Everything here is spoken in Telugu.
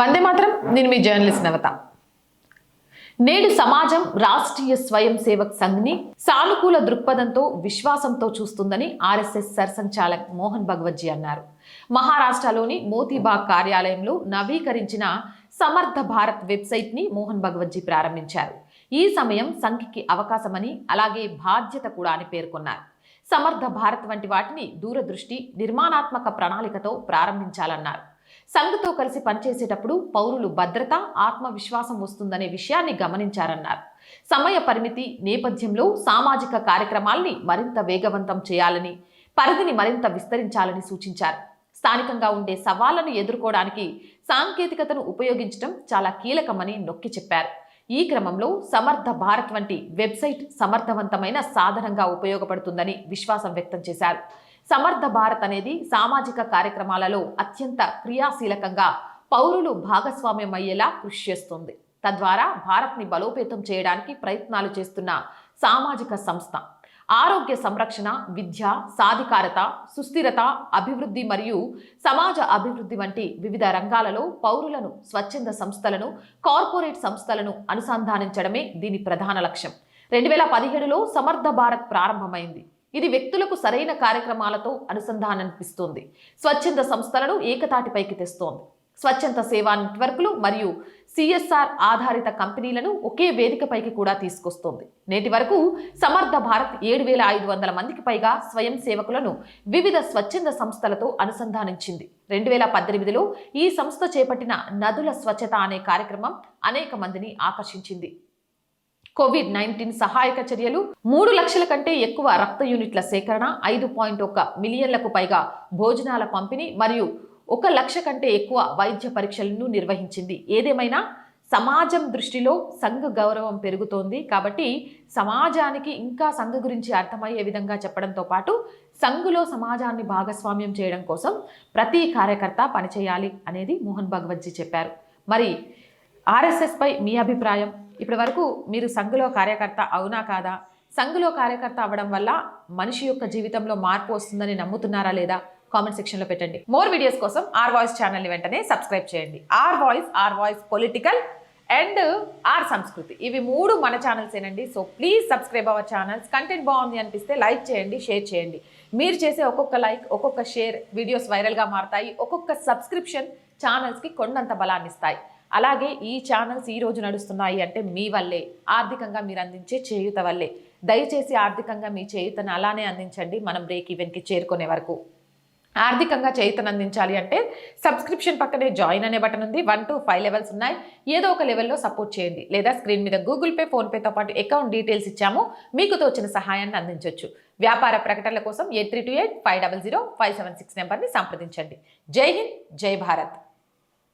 వందే మాత్రం నేను మీ జర్నలిస్ట్ నవత. నేడు సమాజం రాష్ట్రీయ స్వయం సేవక్ సంఘ్ని సానుకూల దృక్పథంతో విశ్వాసంతో చూస్తుందని ఆర్ఎస్ఎస్ సర్సంచాలక్ మోహన్ భగవత్జీ అన్నారు. మహారాష్ట్రలోని మోతీబాగ్ కార్యాలయంలో నవీకరించిన సమర్థ భారత్ వెబ్సైట్ని మోహన్ భగవత్జీ ప్రారంభించారు. ఈ సమయం సంఘ్కి అవకాశమని అలాగే బాధ్యత కూడా అని పేర్కొన్నారు. సమర్థ భారత్ వంటి వాటిని దూరదృష్టి నిర్మాణాత్మక ప్రణాళికతో ప్రారంభించాలన్నారు. సంఘతో కలిసి పనిచేసేటప్పుడు పౌరులు భద్రత ఆత్మవిశ్వాసం వస్తుందనే విషయాన్ని గమనించారన్నారు. సమయ పరిమితి నేపథ్యంలో సామాజిక కార్యక్రమాల్ని మరింత వేగవంతం చేయాలని పరిధిని మరింత విస్తరించాలని సూచించారు. స్థానికంగా ఉండే సవాళ్ళను ఎదుర్కోవడానికి సాంకేతికతను ఉపయోగించడం చాలా కీలకమని నొక్కి చెప్పారు. ఈ క్రమంలో సమర్థ భారత్ వంటి వెబ్సైట్ సమర్థవంతమైన సాధనంగా ఉపయోగపడుతుందని విశ్వాసం వ్యక్తం చేశారు. సమర్థ భారత్ అనేది సామాజిక కార్యక్రమాలలో అత్యంత క్రియాశీలకంగా పౌరులు భాగస్వామ్యం అయ్యేలా కృషి చేస్తుంది. తద్వారా భారత్ని బలోపేతం చేయడానికి ప్రయత్నాలు చేస్తున్న సామాజిక సంస్థ ఆరోగ్య సంరక్షణ విద్య సాధికారత సుస్థిరత అభివృద్ధి మరియు సమాజ అభివృద్ధి వంటి వివిధ రంగాలలో పౌరులను స్వచ్ఛంద సంస్థలను కార్పొరేట్ సంస్థలను అనుసంధానించడమే దీని ప్రధాన లక్ష్యం. రెండు వేల పదిహేడులో సమర్థ భారత్ ప్రారంభమైంది. ఇది వ్యక్తులకు సరైన కార్యక్రమాలతో అనుసంధాననిపిస్తుంది. స్వచ్ఛంద సంస్థలను ఏకతాటిపైకి తెస్తోంది. స్వచ్ఛంద సేవా నెట్వర్క్లు మరియు సిఎస్ఆర్ ఆధారిత కంపెనీలను ఒకే వేదికపైకి కూడా తీసుకొస్తోంది. నేటి వరకు సమర్థ భారత్ ఏడు వేల ఐదు వందల మందికి పైగా స్వయం సేవకులను వివిధ స్వచ్ఛంద సంస్థలతో అనుసంధానించింది. రెండు వేల పద్దెనిమిదిలో ఈ సంస్థ చేపట్టిన నదుల స్వచ్ఛత అనే కార్యక్రమం అనేక మందిని ఆకర్షించింది. కోవిడ్ నైన్టీన్ సహాయక చర్యలు మూడు లక్షల కంటే ఎక్కువ రక్త యూనిట్ల సేకరణ ఐదు పాయింట్ ఒక మిలియన్లకు పైగా భోజనాల పంపిణీ మరియు ఒక లక్ష కంటే ఎక్కువ వైద్య పరీక్షలను నిర్వహించింది. ఏదేమైనా సమాజం దృష్టిలో సంఘ గౌరవం పెరుగుతోంది కాబట్టి సమాజానికి ఇంకా సంఘ గురించి అర్థమయ్యే విధంగా చెప్పడంతో పాటు సంఘులో సమాజాన్ని భాగస్వామ్యం చేయడం కోసం ప్రతి కార్యకర్త పనిచేయాలి అనేది మోహన్ భగవత్జీ చెప్పారు. మరి ఆర్ఎస్ఎస్పై మీ అభిప్రాయం? ఇప్పటి వరకు మీరు సంఘులో కార్యకర్త అవునా కాదా? సంఘులో కార్యకర్త అవ్వడం వల్ల మనిషి యొక్క జీవితంలో మార్పు వస్తుందని నమ్ముతున్నారా లేదా? కామెంట్ సెక్షన్లో పెట్టండి. మోర్ వీడియోస్ కోసం ఆర్ వాయిస్ ఛానల్ని వెంటనే సబ్స్క్రైబ్ చేయండి. R voice R voice political and R Sanskriti ఇవి మూడు మన ఛానల్స్ ఏనండి. So please subscribe our channels content బాగుంది అనిపిస్తే లైక్ చేయండి షేర్ చేయండి. మీరు చేసే ఒక్కొక్క లైక్ ఒక్కొక్క షేర్ వీడియోస్ వైరల్గా మారతాయి. ఒక్కొక్క సబ్స్క్రిప్షన్ ఛానల్స్కి కొండంత బలాన్ని ఇస్తాయి అలాగే ఈ ఛానల్స్ ఈ రోజు నడుస్తున్నాయి అంటే మీ వల్లే ఆర్థికంగా మీరు అందించే చేయుత వల్లే. దయచేసి ఆర్థికంగా మీ చేయుతను అలానే అందించండి మనం బ్రేక్ ఈవెన్కి చేరుకునే వరకు. ఆర్థికంగా చేయుతను అందించాలి అంటే సబ్స్క్రిప్షన్ పక్కనే జాయిన్ అనే బటన్ ఉంది వన్ టు ఫైవ్ లెవెల్స్ ఉన్నాయి. ఏదో ఒక లెవెల్లో సపోర్ట్ చేయండి. లేదా స్క్రీన్ మీద గూగుల్ పే ఫోన్పేతో పాటు అకౌంట్ డీటెయిల్స్ ఇచ్చాము మీకు తోచిన సహాయాన్ని అందించవచ్చు వ్యాపార ప్రకటనల కోసం eight three two eight five double zero five seven six నెంబర్ని సంప్రదించండి. జై హింద్ జై భారత్.